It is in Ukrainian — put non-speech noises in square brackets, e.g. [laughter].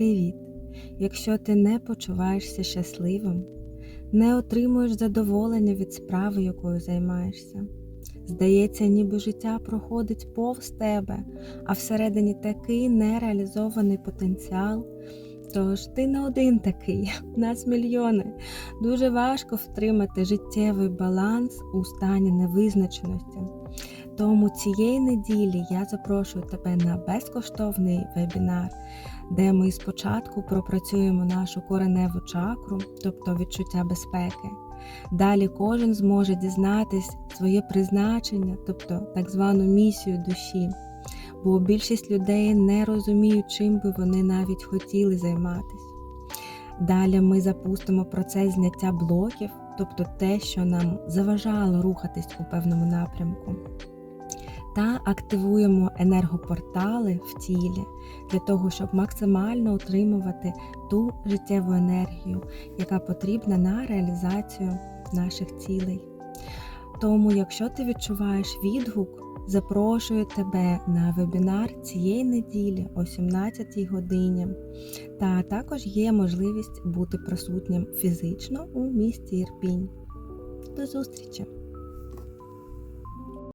Привіт! Якщо ти не почуваєшся щасливим, не отримуєш задоволення від справи, якою займаєшся. Здається, ніби життя проходить повз тебе, а всередині такий нереалізований потенціал. Тож ти не один такий, [laughs] нас мільйони. Дуже важко втримати життєвий баланс у стані невизначеності. Тому цієї неділі я запрошую тебе на безкоштовний вебінар, де ми спочатку пропрацюємо нашу кореневу чакру, тобто відчуття безпеки. Далі кожен зможе дізнатись своє призначення, тобто так звану місію душі. Бо більшість людей не розуміють, чим би вони навіть хотіли займатися. Далі ми запустимо процес зняття блоків, тобто те, що нам заважало рухатись у певному напрямку. Та активуємо енергопортали в тілі для того, щоб максимально утримувати ту життєву енергію, яка потрібна на реалізацію наших цілей. Тому, якщо ти відчуваєш відгук, запрошую тебе на вебінар цієї неділі о 17 годині. Та також є можливість бути присутнім фізично у місті Ірпінь. До зустрічі!